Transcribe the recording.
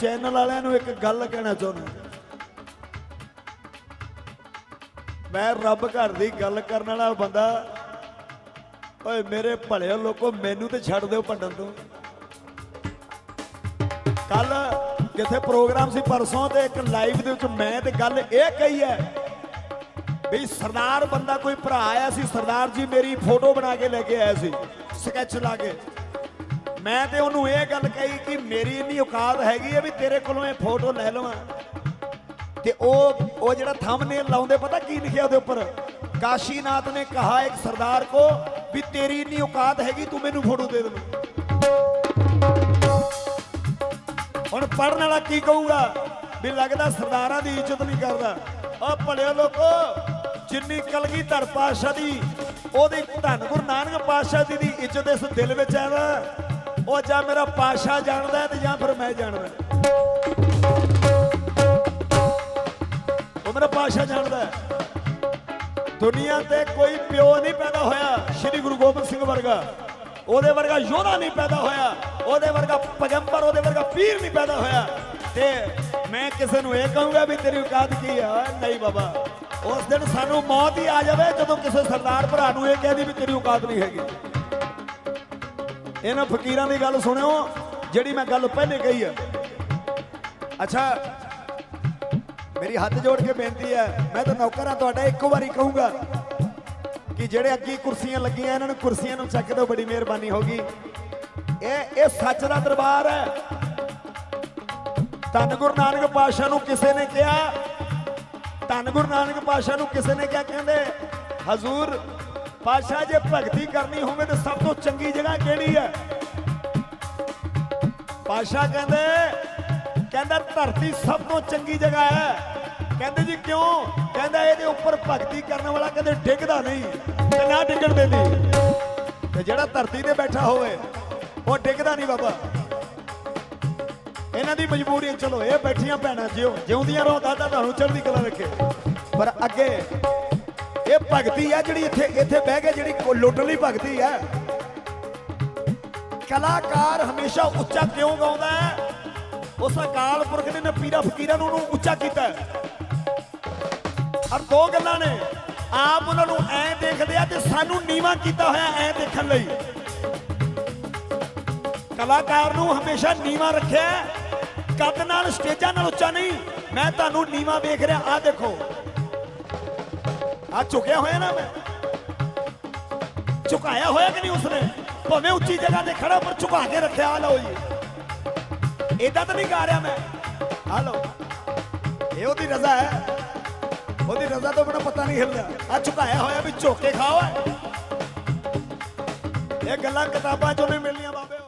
Channel ਵਾਲਿਆਂ ਨੂੰ ਇੱਕ ਗੱਲ ਕਹਿਣਾ ਚਾਹੁੰਦਾ। ਮੈਂ ਰੱਬ ਘਰ ਦੀ ਗੱਲ ਕਰਨ ਵਾਲਾ ਬੰਦਾ। ਓਏ, ਮੇਰੇ ਭਲੇ ਲੋਕੋ, ਮੈਨੂੰ ਤੇ ਛੱਡ ਦਿਓ ਭੰਡਣ ਤੋਂ। ਕੱਲ ਜਿੱਥੇ ਪ੍ਰੋਗਰਾਮ ਸੀ ਪਰਸੋਂ ਤੇ ਇੱਕ ਲਾਈਵ ਦੇ ਵਿੱਚ ਮੈਂ ਤੇ ਗੱਲ ਇਹ ਕਹੀ ਹੈ ਵੀ ਸਰਦਾਰ ਬੰਦਾ ਕੋਈ ਭਰਾ ਆਇਆ ਸੀ, ਸਰਦਾਰ ਜੀ ਮੇਰੀ ਫੋਟੋ ਬਣਾ ਕੇ ਲੈ ਕੇ ਆਇਆ ਸੀ ਸਕੈਚ ਲਾ ਕੇ। ਮੈਂ ਤੇ ਉਹਨੂੰ ਇਹ ਗੱਲ ਕਹੀ ਕਿ ਮੇਰੀ ਇੰਨੀ ਔਕਾਤ ਹੈਗੀ ਹੈ ਵੀ ਤੇਰੇ ਕੋਲੋਂ ਇਹ ਫੋਟੋ ਲੈ ਲਵਾਂ। ਤੇ ਉਹ ਉਹ ਜਿਹੜਾ ਥੰਬਨੇਲ ਲਾਉਂਦੇ, ਪਤਾ ਕੀ ਲਿਖਿਆ ਉਹਦੇ ਉੱਪਰ? ਕਾਸ਼ੀਨਾਥ ਨੇ ਕਹਾ ਇੱਕ ਸਰਦਾਰ ਕੋ ਵੀ ਤੇਰੀ ਇੰਨੀ ਔਕਾਤ ਹੈਗੀ, ਤੂੰ ਮੈਨੂੰ ਫੋਟੋ ਦੇ ਦੇ ਹੁਣ ਪੜਨ ਵਾਲਾ ਕੀ ਕਹੂਗਾ? ਵੀ ਲੱਗਦਾ ਸਰਦਾਰਾਂ ਦੀ ਇੱਜ਼ਤ ਨਹੀਂ ਕਰਦਾ। ਆ ਭਲਿਓ ਲੋਕੋ, ਜਿੰਨੀ ਕਲਗੀ ਕਲਗੀਧਰ ਪਾਤਸ਼ਾਹ ਦੀ, ਉਹਦੀ ਧੰਨ ਗੁਰੂ ਨਾਨਕ ਪਾਤਸ਼ਾਹ ਜੀ ਦੀ ਇੱਜ਼ਤ ਇਸ ਦਿਲ ਵਿੱਚ ਹੈ ਨਾ। ਉਹ ਜਾਂ ਮੇਰਾ ਪਾਤਸ਼ਾਹ ਜਾਣਦਾ ਤੇ ਜਾਂ ਫਿਰ ਮੈਂ ਜਾਣਦਾ ਉਹ ਮੇਰਾ ਪਾਤਸ਼ਾਹ ਜਾਣਦਾ ਹੈ। ਦੁਨੀਆ ਤੇ ਕੋਈ ਪਿਓ ਨਹੀਂ ਪੈਦਾ ਹੋਇਆ ਸ੍ਰੀ ਗੁਰੂ ਗੋਬਿੰਦ ਸਿੰਘ ਵਰਗਾ। ਉਹਦੇ ਵਰਗਾ ਯੋਧਾ ਨਹੀਂ ਪੈਦਾ ਹੋਇਆ। ਉਹਦੇ ਵਰਗਾ ਪੈਗੰਬਰ, ਉਹਦੇ ਵਰਗਾ ਪੀਰ ਨਹੀਂ ਪੈਦਾ ਹੋਇਆ। ਤੇ ਮੈਂ ਕਿਸੇ ਨੂੰ ਇਹ ਕਹੂੰਗਾ ਵੀ ਤੇਰੀ ਔਕਾਤ ਕੀ ਆ? ਨਹੀਂ ਬਾਬਾ। ਉਸ ਦਿਨ ਸਾਨੂੰ ਮੌਤ ਹੀ ਆ ਜਾਵੇ ਜਦੋਂ ਕਿਸੇ ਸਰਦਾਰ ਭਰਾ ਨੂੰ ਇਹ ਕਹਦੀ ਵੀ ਤੇਰੀ ਔਕਾਤ ਨਹੀਂ ਹੈਗੀ। ਇਹਨਾਂ ਫਕੀਰਾਂ ਦੀ ਗੱਲ ਸੁਣਿਓ, ਜਿਹੜੀ ਮੈਂ ਗੱਲ ਪਹਿਲੇ ਕਹੀ ਹੈ। ਅੱਛਾ, ਮੇਰੀ ਹੱਥ ਜੋੜ ਕੇ ਬੇਨਤੀ ਹੈ, ਮੈਂ ਤਾਂ ਨੌਕਰ ਹਾਂ ਤੁਹਾਡਾ ਇੱਕੋ ਵਾਰੀ ਕਹੂੰਗਾ ਕਿ ਜਿਹੜੇ ਅੱਗੇ ਕੁਰਸੀਆਂ ਲੱਗੀਆਂ, ਇਹਨਾਂ ਨੂੰ ਕੁਰਸੀਆਂ ਨੂੰ ਚੱਕ ਦਿਓ, ਬੜੀ ਮਿਹਰਬਾਨੀ ਹੋਗੀ ਇਹ ਇਹ ਸੱਚ ਦਾ ਦਰਬਾਰ ਹੈ। ਧੰਨ ਗੁਰੂ ਨਾਨਕ ਪਾਤਸ਼ਾਹ ਨੂੰ ਕਿਸੇ ਨੇ ਕਿਹਾ, ਧੰਨ ਗੁਰੂ ਨਾਨਕ ਪਾਤਸ਼ਾਹ ਨੂੰ ਕਿਸੇ ਨੇ ਕਿਹਾ, ਕਹਿੰਦੇ, ਹਜ਼ੂਰ ਪਾਤਸ਼ਾਹ ਜੇ ਭਗਤੀ ਕਰਨੀ ਹੋਵੇ ਤਾਂ ਸਭ ਤੋਂ ਚੰਗੀ ਜਗ੍ਹਾ ਕਿਹੜੀ ਹੈ? ਪਾਸ਼ਾ ਕਹਿੰਦੇ, ਕਹਿੰਦਾ ਧਰਤੀ ਸਭ ਤੋਂ ਚੰਗੀ ਜਗ੍ਹਾ ਹੈ। ਕਹਿੰਦੇ ਜੀ ਕਿਉਂ? ਕਹਿੰਦਾ ਇਹਦੇ ਉੱਪਰ ਭਗਤੀ ਕਰਨ ਵਾਲਾ ਕਦੇ ਡਿੱਗਦਾ ਨਹੀਂ, ਤੇ ਨਾ ਡਿੱਗਣ ਦਿੰਦੀ। ਤੇ ਜਿਹੜਾ ਧਰਤੀ ਤੇ ਬੈਠਾ ਹੋਵੇ, ਉਹ ਡਿੱਗਦਾ ਨਹੀਂ ਬਾਬਾ। ਇਹਨਾਂ ਦੀ ਮਜਬੂਰੀ ਚਲੋ ਇਹ ਬੈਠੀਆਂ ਭੈਣਾਂ ਜਿਉ ਜਿਉਂਦੀਆਂ ਰਹੋ ਦਾਦਾ ਤੁਹਾਨੂੰ ਚੜ੍ਹਦੀ ਕਲਾ ਰੱਖੇ। ਪਰ ਅੱਗੇ ਇਹ ਭਗਤੀ ਹੈ ਜਿਹੜੀ ਇੱਥੇ ਇੱਥੇ ਬਹਿ ਕੇ ਜਿਹੜੀ ਕੋ- ਲੁੱਟ ਲਈ ਭਗਤੀ ਹੈ ਕਲਾਕਾਰ ਹਮੇਸ਼ਾ ਉੱਚਾ ਕਿਉਂ ਗਾਉਂਦਾ ਹੈ? ਉਸ ਅਕਾਲ ਪੁਰਖ ਨੇ ਨਾ ਪੀਰਾ ਫਕੀਰਾਂ ਨੂੰ ਉਹਨੂੰ ਉੱਚਾ ਕੀਤਾ ਔਰ ਦੋ ਗੱਲਾਂ ਨੇ। ਆਪ ਉਹਨਾਂ ਨੂੰ ਐ ਦੇਖਦੇ ਆ ਤੇ ਸਾਨੂੰ ਨੀਵਾ ਕੀਤਾ ਹੋਇਆ ਐ ਦੇਖਣ ਲਈ। ਕਲਾਕਾਰ ਨੂੰ ਹਮੇਸ਼ਾ ਨੀਵਾ ਰੱਖਿਆ ਹੈ। ਕੱਦ ਨਾਲ, ਸਟੇਜਾਂ ਨਾਲ ਉੱਚਾ ਨਹੀਂ। ਮੈਂ ਤੁਹਾਨੂੰ ਨੀਵਾ ਵੇਖ ਰਿਹਾ। ਆ ਦੇਖੋ। ਆ ਝੁਕਿਆ ਹੋਇਆ ਨਾ ਮੈਂ। ਝੁਕਾਇਆ ਹੋਇਆ ਕਿ ਨਹੀਂ ਉਸਨੇ? ਭਾਵੇਂ ਉੱਚੀ ਜਗ੍ਹਾ ਤੇ ਖੜਾ, ਪਰ ਝੁਕਾ ਕੇ ਰੱਖਿਆ। ਆ ਲਓ ਜੀ। ਇਦਾਂ ਤਾਂ ਨਹੀਂ ਗਾ ਰਿਹਾ ਮੈਂ। ਆ ਲਓ। ਇਹ ਉਹਦੀ ਰਜ਼ਾ ਹੈ। ਉਹਦੀ ਰਜ਼ਾ ਤੋਂ ਬਿਨਾ ਪਤਾ ਨਹੀਂ ਹਿਲਦਾ। ਆ ਝੁਕਾਇਆ ਹੋਇਆ ਵੀ ਝੁੱਕ ਕੇ ਖਾਓ। ਇਹ ਗੱਲਾਂ ਕਿਤਾਬਾਂ ਚੋਂ ਨਹੀਂ ਮਿਲਣੀਆਂ ਬਾਬਾ।